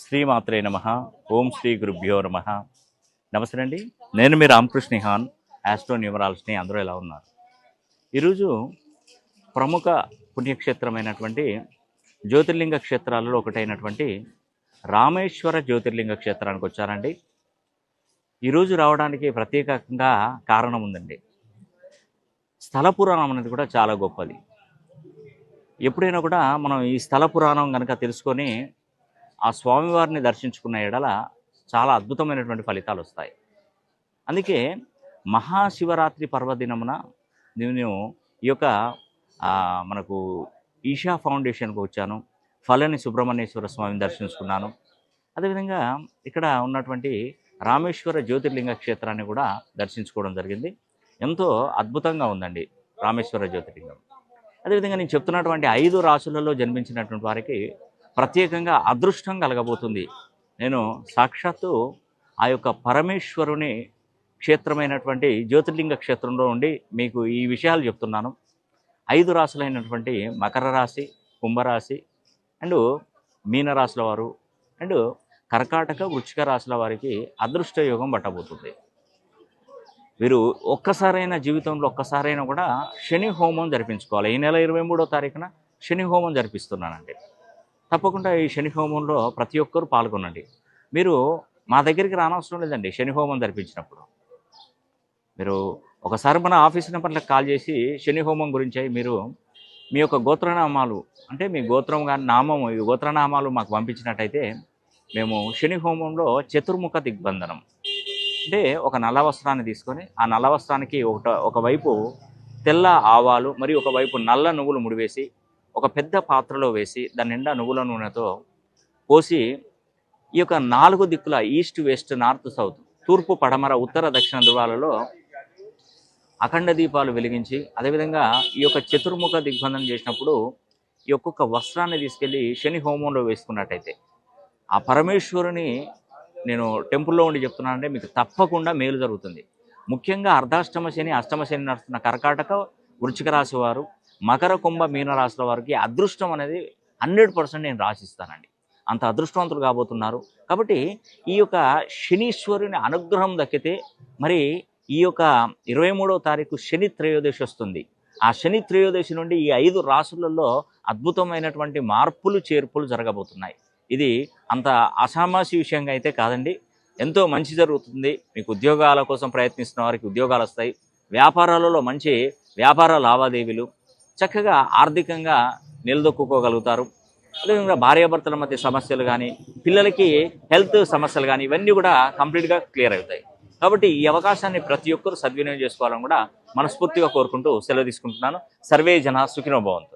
శ్రీమాత్రే నమ. ఓం శ్రీ గురుభ్యో నమ. నమస్తే అండి. నేను మీ రామకృష్ణ హాన్ ఆస్ట్రో న్యూమరాలజీని అందరూ ఎలా ఉన్నారు? ఈరోజు ప్రముఖ పుణ్యక్షేత్రమైనటువంటి జ్యోతిర్లింగ క్షేత్రాలలో ఒకటైనటువంటి రామేశ్వర జ్యోతిర్లింగ క్షేత్రానికి వచ్చారండి ఈరోజు రావడానికి ప్రత్యేకంగా కారణం ఉందండి. స్థల పురాణం అనేది కూడా చాలా గొప్పది. ఎప్పుడైనా కూడా మనం ఈ స్థల పురాణం కనుక తెలుసుకొని ఆ స్వామివారిని దర్శించుకున్న ఎడల చాలా అద్భుతమైనటువంటి ఫలితాలు వస్తాయి అందుకే మహాశివరాత్రి పర్వదినమున నేను ఈ యొక్క మనకు ఈషా ఫౌండేషన్కి వచ్చాను. ఫలని సుబ్రహ్మణ్యేశ్వర స్వామిని దర్శించుకున్నాను. అదేవిధంగా ఇక్కడ ఉన్నటువంటి రామేశ్వర జ్యోతిర్లింగ క్షేత్రాన్ని కూడా దర్శించుకోవడం జరిగింది. ఎంతో అద్భుతంగా ఉందండి రామేశ్వర జ్యోతిర్లింగం. అదేవిధంగా నేను చెప్తున్నటువంటి ఐదు రాసులలో జన్మించినటువంటి వారికి ప్రత్యేకంగా అదృష్టం కలగబోతుంది. నేను సాక్షాత్తు ఆ యొక్క పరమేశ్వరుని క్షేత్రమైనటువంటి జ్యోతిర్లింగ క్షేత్రంలో ఉండి మీకు ఈ విషయాలు చెప్తున్నాను. ఐదు రాసులైనటువంటి మకర రాశి కుంభరాశి అండ్ మీనరాశుల వారు అండ్ కర్కాటక వృచ్చిక రాశుల వారికి అదృష్ట యోగం పట్టబోతుంది. వీరు ఒక్కసారైనా జీవితంలో ఒక్కసారైనా కూడా శని హోమం జరిపించుకోవాలి. ఈ నెల ఇరవై మూడో తారీఖున శని హోమం జరిపిస్తున్నానండి. తప్పకుండా ఈ శని హోమంలో ప్రతి ఒక్కరూ పాల్గొనండి. మీరు మా దగ్గరికి రానవసరం లేదండి. శని హోమం జరిపించినప్పుడు. మీరు ఒకసారి మన ఆఫీస్ నెంబర్లకు కాల్ చేసి శని హోమం గురించి మీరు మీ యొక్క గోత్రనామాలు అంటే మీ గోత్రం కానీ నామం ఈ గోత్రనామాలు మాకు పంపించినట్టయితే మేము శని హోమంలో చతుర్ముఖ దిగ్బంధనం. అంటే ఒక నల్ల వస్త్రాన్ని తీసుకొని ఆ నల్ల వస్త్రానికి ఒక ఒకవైపు తెల్ల ఆవాలు మరియు ఒకవైపు నల్ల నువ్వులు ముడివేసి ఒక పెద్ద పాత్రలో వేసి దాని నిండా నువ్వుల నూనెతో పోసి ఈ యొక్క నాలుగు దిక్కుల ఈస్ట్ వెస్ట్ నార్త్ సౌత్ తూర్పు పడమర ఉత్తర దక్షిణ ధ్రువాలలో అఖండ దీపాలు వెలిగించి అదేవిధంగా ఈ యొక్క చతుర్ముఖ దిగ్బంధనం చేసినప్పుడు ఈ ఒక్కొక్క వస్త్రాన్ని తీసుకెళ్ళి శని హోమంలో వేసుకున్నట్టయితే ఆ పరమేశ్వరుని నేను టెంపుల్లో ఉండి చెప్తున్నానంటే మీకు తప్పకుండా మేలు జరుగుతుంది. ముఖ్యంగా అర్ధాష్టమ శని అష్టమ శని నడుస్తున్న కర్కాటక వృచ్చిక రాశి వారు మకర కుంభ మీనరాశుల వారికి అదృష్టం అనేది హండ్రెడ్ పర్సెంట్ నేను రాసిస్తానండి. అంత అదృష్టవంతులు కాబోతున్నారు. కాబట్టి ఈ యొక్క శనీశ్వరుని అనుగ్రహం దక్కితే మరి ఈ యొక్క ఇరవై మూడవ తారీఖు శని త్రయోదశి వస్తుంది. ఆ శని త్రయోదశి నుండి ఈ ఐదు రాసులలో అద్భుతమైనటువంటి మార్పులు చేర్పులు జరగబోతున్నాయి. ఇది అంత అసామాసి విషయంగా అయితే కాదండి. ఎంతో మంచి జరుగుతుంది. మీకు ఉద్యోగాల కోసం ప్రయత్నిస్తున్న వారికి ఉద్యోగాలు వస్తాయి. వ్యాపారాలలో మంచి వ్యాపార లావాదేవీలు చక్కగా ఆర్థికంగా నిలదొక్కుకోగలుగుతారు. అదేవిధంగా భార్యాభర్తల మధ్య సమస్యలు కానీ పిల్లలకి హెల్త్ సమస్యలు కానీ ఇవన్నీ కూడా కంప్లీట్గా క్లియర్ అవుతాయి. కాబట్టి ఈ అవకాశాన్ని ప్రతి ఒక్కరూ సద్వినియోగం చేసుకోవాలని కూడా మనస్ఫూర్తిగా కోరుకుంటూ సెలవు తీసుకుంటున్నాను. సర్వే జన సుఖినో భవంతు.